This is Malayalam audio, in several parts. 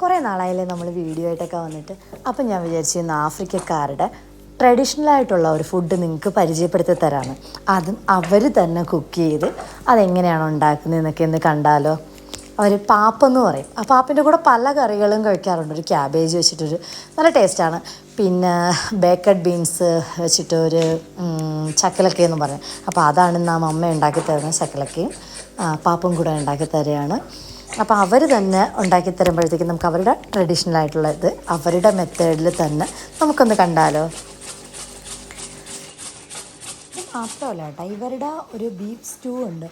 കുറേ നാളായാലേ നമ്മൾ വീഡിയോ ആയിട്ടൊക്കെ വന്നിട്ട്. അപ്പം ഞാൻ വിചാരിച്ചു ഇന്ന് ആഫ്രിക്കക്കാരുടെ ട്രഡീഷണൽ ആയിട്ടുള്ള ഒരു ഫുഡ് നിങ്ങൾക്ക് പരിചയപ്പെടുത്തി തരാമെന്ന് അതും അവർ തന്നെ കുക്ക് ചെയ്ത് അതെങ്ങനെയാണ് ഉണ്ടാക്കുന്നതെന്നൊക്കെ ഒന്ന് കണ്ടാലോ? അവർ പാപ്പെന്ന് പറയും. ആ പാപ്പിന്റെ കൂടെ പല കറികളും കഴിക്കാറുണ്ട്. ഒരു ക്യാബേജ് വെച്ചിട്ടൊരു നല്ല ടേസ്റ്റാണ്. പിന്നെ ബേക്കഡ് ബീൻസ് വെച്ചിട്ട് ഒരു ചക്കലക്ക എന്ന് പറയും. അപ്പോൾ അതാണ് ആ അമ്മ ഉണ്ടാക്കി തരുന്ന ചക്കലക്കയും പാപ്പും കൂടെ ഉണ്ടാക്കി തരികയാണ്. അപ്പോൾ അവർ തന്നെ ഉണ്ടാക്കി തരുമ്പോഴത്തേക്കും നമുക്ക് അവരുടെ ട്രഡീഷണൽ ആയിട്ടുള്ള ഇത് അവരുടെ മെത്തേഡിൽ തന്നെ നമുക്കൊന്ന് കണ്ടാലോ? മാത്രമല്ല കേട്ടോ ഇവരുടെ ഒരു ബീഫ് സ്റ്റൂ ഉണ്ട്.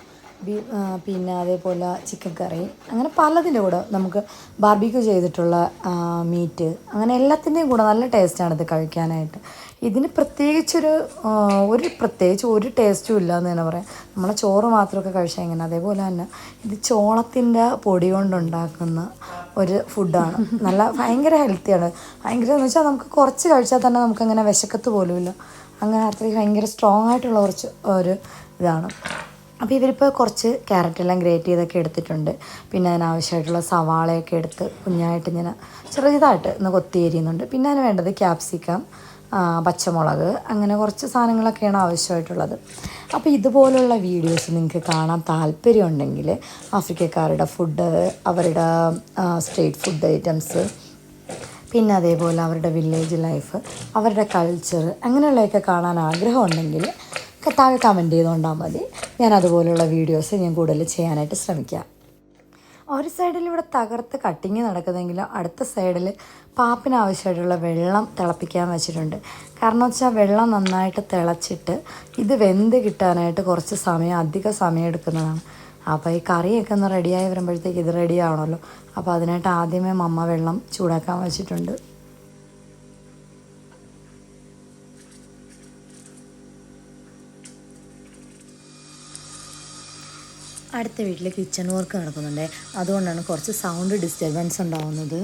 പിന്നെ അതേപോലെ ചിക്കൻ കറി അങ്ങനെ പലതിന്റെ കൂടെ നമുക്ക് ബാർബിക്യൂ ചെയ്തിട്ടുള്ള മീറ്റ് അങ്ങനെ എല്ലാത്തിന്റെയും കൂടെ നല്ല ടേസ്റ്റാണ് ഇത് കഴിക്കാനായിട്ട്. ഇതിന് പ്രത്യേകിച്ചൊരു ഒരു പ്രത്യേകിച്ച് ഒരു ടേസ്റ്റും ഇല്ല എന്ന് തന്നെ പറയാം. നമ്മളെ ചോറ് മാത്രമൊക്കെ കഴിച്ചാൽ ഇങ്ങനെ അതേപോലെ തന്നെ ഇത് ചോളത്തിന്റെ പൊടി കൊണ്ടുണ്ടാക്കുന്ന ഒരു ഫുഡാണ്. നല്ല ഭയങ്കര ഹെൽത്തിയാണ് ഭയങ്കര എന്ന് വെച്ചാൽ നമുക്ക് കുറച്ച് കഴിച്ചാൽ തന്നെ നമുക്കങ്ങനെ വിശക്കത്ത് പോലുമില്ല. അങ്ങനെ അത്രയും ഭയങ്കര സ്ട്രോങ് ആയിട്ടുള്ള കുറച്ച് ഒരു ഇതാണ്. അപ്പോൾ ഇവരിപ്പോൾ കുറച്ച് ക്യാരറ്റ് എല്ലാം ഗ്രേറ്റ് ചെയ്തൊക്കെ എടുത്തിട്ടുണ്ട്. പിന്നെ അതിനാവശ്യമായിട്ടുള്ള സവാളയൊക്കെ എടുത്ത് കുഞ്ഞായിട്ട് ഇങ്ങനെ ചെറുതായിട്ട് ഒന്ന് കൊത്തി എരിയുന്നുണ്ട് പിന്നെ അതിന് വേണ്ടത് ക്യാപ്സിക്കം പച്ചമുളക് അങ്ങനെ കുറച്ച് സാധനങ്ങളൊക്കെയാണ് ആവശ്യമായിട്ടുള്ളത്. അപ്പോൾ ഇതുപോലുള്ള വീഡിയോസ് നിങ്ങൾക്ക് കാണാൻ താല്പര്യമുണ്ടെങ്കിൽ ആഫ്രിക്കക്കാരുടെ ഫുഡ് അവരുടെ സ്ട്രീറ്റ് ഫുഡ് ഐറ്റംസ് പിന്നെ അതേപോലെ അവരുടെ വില്ലേജ് ലൈഫ് അവരുടെ കൾച്ചർ അങ്ങനെയുള്ളതൊക്കെ കാണാൻ ആഗ്രഹമുണ്ടെങ്കിൽ താഴെ കമന്റ് ചെയ്തുകൊണ്ടാൽ മതി. ഞാൻ അതുപോലുള്ള വീഡിയോസ് ഞാൻ കൂടുതൽ ചെയ്യാനായിട്ട് ശ്രമിക്കാം. ഒരു സൈഡിൽ ഇവിടെ തകർത്ത് കട്ടിങ് നടക്കുന്നെങ്കിലും അടുത്ത സൈഡിൽ പാപ്പിന് ആവശ്യമായിട്ടുള്ള വെള്ളം തിളപ്പിക്കാൻ വെച്ചിട്ടുണ്ട്. കാരണം വെച്ചാൽ വെള്ളം നന്നായിട്ട് തിളച്ചിട്ട് ഇത് വെന്ത് കിട്ടാനായിട്ട് കുറച്ച് സമയം അധിക സമയം എടുക്കുന്നതാണ്. അപ്പോൾ ഈ കറിയൊക്കെ ഒന്ന് റെഡിയായി വരുമ്പോഴത്തേക്ക് ഇത് റെഡി ആവണമല്ലോ. അപ്പോൾ അതിനായിട്ട് ആദ്യമേ മമ്മ വെള്ളം ചൂടാക്കാൻ വെച്ചിട്ടുണ്ട്. അടുത്ത വീട്ടിൽ കിച്ചൺ വർക്ക് നടക്കുന്നുണ്ട്. അതുകൊണ്ടാണ് കുറച്ച് സൗണ്ട് ഡിസ്റ്റർബൻസ് ഉണ്ടാവുന്നത്.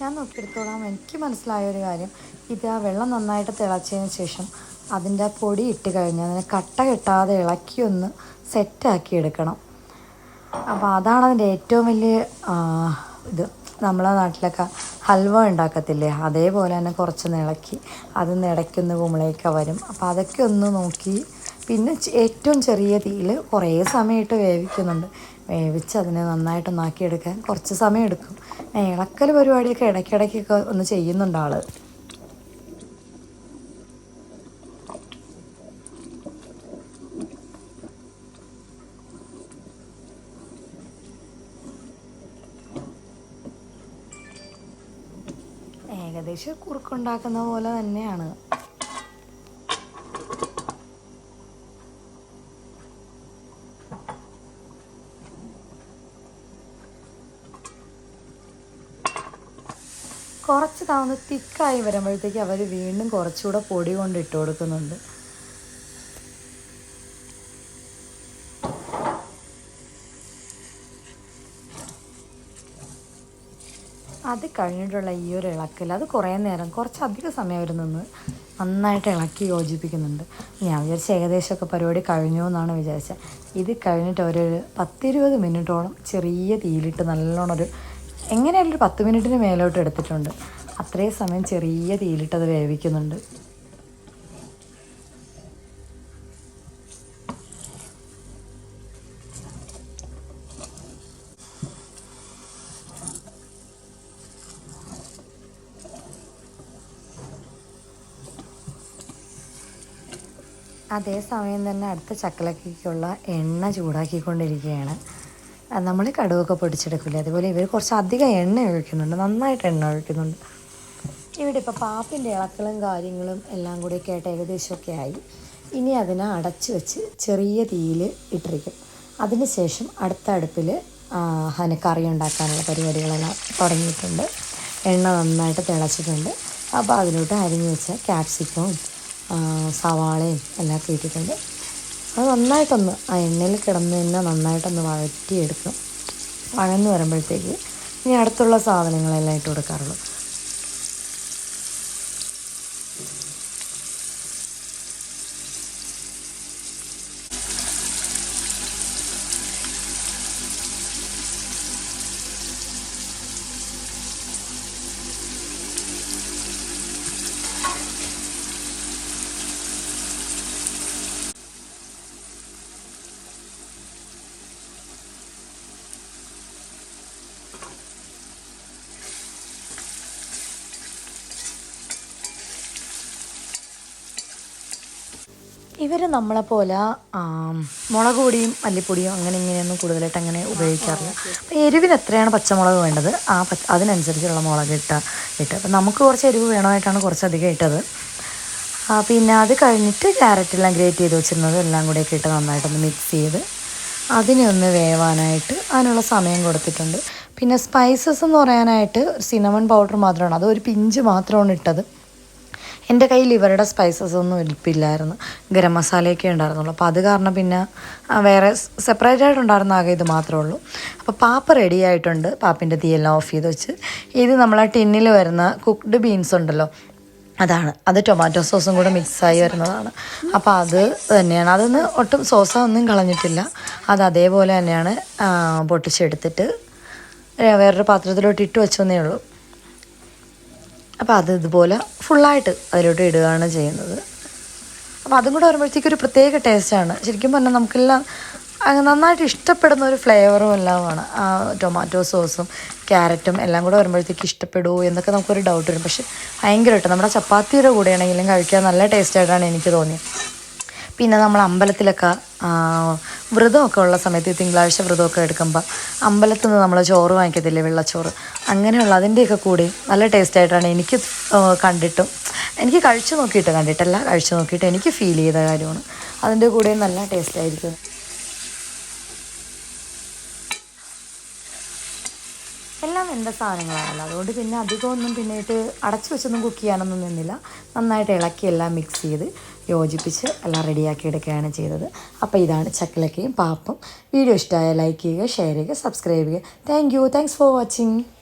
ഞാൻ നോക്കിയെടുത്തോളാം. എനിക്ക് മനസ്സിലായ ഒരു കാര്യം. ഇത് ആ വെള്ളം നന്നായിട്ട് തിളച്ചതിന് ശേഷം അതിന്റെ പൊടി ഇട്ട് കഴിഞ്ഞാൽ അതിനെ കട്ട കെട്ടാതെ ഇളക്കി ഒന്ന് സെറ്റാക്കി എടുക്കണം. അപ്പോൾ അതാണ് അതിന്റെ ഏറ്റവും വലിയ ഇത്. നമ്മളെ നാട്ടിലൊക്കെ ഹൽവ ഉണ്ടാക്കത്തില്ലേ? അതേപോലെ തന്നെ കുറച്ച് ഇളക്കി അതൊന്ന് ഇടയ്ക്കൊന്ന് കുമ്പളേക്ക വരും. അപ്പോൾ അതൊക്കെ ഒന്ന് നോക്കി പിന്നെ ഏറ്റവും ചെറിയ തീയിൽ കുറേ സമയമായിട്ട് വേവിക്കുന്നുണ്ട്. വേവിച്ച് അതിനെ നന്നായിട്ട് ഒന്നാക്കിയെടുക്കാൻ കുറച്ച് സമയം എടുക്കും ഇളക്കൽ പരിപാടിയൊക്കെ ഇടയ്ക്കിടയ്ക്കൊക്കെ ഒന്ന് ചെയ്യുന്നുണ്ട് ആൾ ഏകദേശം കുറുക്കുണ്ടാക്കുന്ന പോലെ തന്നെയാണ്. കുറച്ച് താന്ന് തിക്കായി വരുമ്പോഴത്തേക്ക് അവർ വീണ്ടും കുറച്ചുകൂടെ പൊടി കൊണ്ട് ഇട്ട് കൊടുക്കുന്നുണ്ട്. അത് കഴിഞ്ഞിട്ടുള്ള ഈ ഒരു ഇളക്കൽ അത് കുറേ നേരം കുറച്ചധികം സമയം അവർ നിന്ന് നന്നായിട്ട് ഇളക്കി യോജിപ്പിക്കുന്നുണ്ട്. ഞാൻ വിചാരിച്ച ഏകദേശമൊക്കെ പരിപാടി കഴിഞ്ഞു എന്നാണ് വിചാരിച്ചത്. ഇത് കഴിഞ്ഞിട്ട് ഒരു പത്തിരുപത് മിനിറ്റോളം ചെറിയ തീയിലിട്ട് നല്ലോണം ഒരു എങ്ങനെയായാലും ഒരു പത്ത് മിനിറ്റിന് മേലോട്ട് എടുത്തിട്ടുണ്ട്. അത്രയും സമയം ചെറിയ തീയിലിട്ടത് വേവിക്കുന്നുണ്ട്. അതേസമയം തന്നെ അടുത്ത ചക്കലക്കുള്ള എണ്ണ ചൂടാക്കിക്കൊണ്ടിരിക്കുകയാണ്. നമ്മൾ കടുവൊക്കെ പൊടിച്ചെടുക്കില്ലേ അതുപോലെ ഇവർ കുറച്ച് അധികം എണ്ണ ഒഴിക്കുന്നുണ്ട്. നന്നായിട്ട് എണ്ണ ഒഴിക്കുന്നുണ്ട്. ഇവിടെ ഇപ്പോൾ പാപ്പിന്റെ ഇളക്കളും കാര്യങ്ങളും എല്ലാം കൂടി ആയിട്ട് ഏകദേശമൊക്കെ ആയി. ഇനി അതിനെ അടച്ചു വെച്ച് ചെറിയ തീയിൽ ഇട്ടിരിക്കും. അതിനുശേഷം അടുത്ത അടുപ്പിൽ അതിന് കറി ഉണ്ടാക്കാനുള്ള പരിപാടികളെല്ലാം തുടങ്ങിയിട്ടുണ്ട്. എണ്ണ നന്നായിട്ട് തിളച്ചിട്ടുണ്ട്. അപ്പോൾ അതിലോട്ട് അരിഞ്ഞു വെച്ച ക്യാപ്സിക്കവും സവാളയും എല്ലാം ഒക്കെ ഇട്ടിട്ടുണ്ട്. അത് നന്നായിട്ടൊന്ന് ആ എണ്ണയിൽ കിടന്ന് തന്നെ നന്നായിട്ടൊന്ന് വഴറ്റിയെടുക്കും. വഴന്ന് വരുമ്പോഴത്തേക്ക് ഇനി അടുത്തുള്ള സാധനങ്ങളെല്ലാം ഇട്ട് കൊടുക്കാറുള്ളൂ. ഇവർ നമ്മളെപ്പോലെ മുളക് പൊടിയും മല്ലിപ്പൊടിയും അങ്ങനെ ഇങ്ങനെയൊന്നും കൂടുതലായിട്ട് അങ്ങനെ ഉപയോഗിക്കാറില്ല. അപ്പോൾ എരിവിന് എത്രയാണ് പച്ചമുളക് വേണ്ടത്? ആ അതിനനുസരിച്ചുള്ള മുളക് ഇട്ട ഇട്ട്. അപ്പം നമുക്ക് കുറച്ച് എരിവ് വേണമായിട്ടാണ് കുറച്ചധികം ഇട്ടത്. പിന്നെ അത് കഴിഞ്ഞിട്ട് ക്യാരറ്റെല്ലാം ഗ്രേറ്റ് ചെയ്ത് വെച്ചിരുന്നത് എല്ലാം കൂടെയൊക്കെ ഇട്ട് നന്നായിട്ടൊന്ന് മിക്സ് ചെയ്ത് അതിനെ ഒന്ന് വേവാനായിട്ട് അതിനുള്ള സമയം കൊടുത്തിട്ടുണ്ട്. പിന്നെ സ്പൈസസ് എന്ന് പറയാനായിട്ട് സിനമൺ പൗഡർ മാത്രമാണ്. അത് ഒരു പിഞ്ച് മാത്രമാണ് ഇട്ടത്. എന്റെ കയ്യിൽ ഇവരുടെ സ്പൈസസ് ഒന്നും ഇരിപ്പില്ലായിരുന്നു. ഗരം മസാലയൊക്കെ ഉണ്ടായിരുന്നുള്ളൂ. അപ്പോൾ അത് കാരണം പിന്നെ വേറെ സെപ്പറേറ്റ് ആയിട്ടുണ്ടായിരുന്ന ആകെ ഇത് മാത്രമേ ഉള്ളൂ. അപ്പോൾ പാപ്പ റെഡി ആയിട്ടുണ്ട്. പാപ്പിന്റെ തീയെല്ലാം ഓഫ് ചെയ്ത് വെച്ച്. ഇത് നമ്മളെ ടിന്നിൽ വരുന്ന കുക്ക്ഡ് ബീൻസ് ഉണ്ടല്ലോ. അതാണ്. അത് ടൊമാറ്റോ സോസും കൂടെ മിക്സായി വരുന്നതാണ്. അപ്പോൾ അത് തന്നെയാണ്. അതൊന്ന് ഒട്ടും സോസ ഒന്നും കളഞ്ഞിട്ടില്ല. അത് അതേപോലെ തന്നെയാണ് പൊട്ടിച്ചെടുത്തിട്ട് വേറൊരു പാത്രത്തിലോട്ട് ഇട്ട് വെച്ചെന്നേ ഉള്ളൂ. അപ്പോൾ അത് ഇതുപോലെ ഫുള്ളായിട്ട് അതിലോട്ട് ഇടുകയാണ് ചെയ്യുന്നത്. അപ്പോൾ അതും കൂടെ വരുമ്പോഴത്തേക്കും ഒരു പ്രത്യേക ടേസ്റ്റാണ് ശരിക്കും പറഞ്ഞാൽ നമുക്കെല്ലാം നന്നായിട്ട് ഇഷ്ടപ്പെടുന്ന ഒരു ഫ്ലേവറും എല്ലാമാണ്. ആ ടൊമാറ്റോ സോസും ക്യാരറ്റും എല്ലാം കൂടെ വരുമ്പോഴത്തേക്ക് ഇഷ്ടപ്പെടുമോ എന്നൊക്കെ നമുക്കൊരു ഡൗട്ട് വരും. പക്ഷെ ഭയങ്കരമായിട്ട് നമ്മുടെ ചപ്പാത്തിയുടെ കൂടെയാണെങ്കിലും കഴിക്കാൻ നല്ല ടേസ്റ്റായിട്ടാണ് എനിക്ക് തോന്നിയത്. പിന്നെ നമ്മൾ അമ്പലത്തിലൊക്കെ വ്രതമൊക്കെ ഉള്ള സമയത്ത് തിങ്കളാഴ്ച വ്രതമൊക്കെ എടുക്കുമ്പോൾ അമ്പലത്തിൽ നിന്ന് നമ്മൾ ചോറ് വാങ്ങിക്കത്തില്ലേ വെള്ളച്ചോറ്? അങ്ങനെയുള്ള അതിന്റെയൊക്കെ കൂടി നല്ല ടേസ്റ്റായിട്ടാണ് എനിക്ക് കണ്ടിട്ടും. എനിക്ക് കഴിച്ചു നോക്കിയിട്ട് കണ്ടിട്ടല്ല കഴിച്ചു നോക്കിയിട്ട് എനിക്ക് ഫീൽ ചെയ്ത കാര്യമാണ്. അതിന്റെ കൂടെ നല്ല ടേസ്റ്റായിരിക്കും എല്ലാം എന്റെ സാധനങ്ങളാണല്ലോ. അതുകൊണ്ട് പിന്നെ അധികമൊന്നും പിന്നീട് അടച്ചു വെച്ചൊന്നും കുക്ക് ചെയ്യാനൊന്നും നിന്നില്ല. നന്നായിട്ട് ഇളക്കി എല്ലാം മിക്സ് ചെയ്ത് യോജിപ്പിച്ച് എല്ലാം റെഡിയാക്കി എടുക്കുകയാണ് ചെയ്തത്. അപ്പോൾ ഇതാണ് ചക്കലക്കയും പാപ്പും. വീഡിയോ ഇഷ്ടമായ ലൈക്ക് ചെയ്യുക ഷെയർ ചെയ്യുക സബ്സ്ക്രൈബ് ചെയ്യുക. Thank you. Thanks for watching.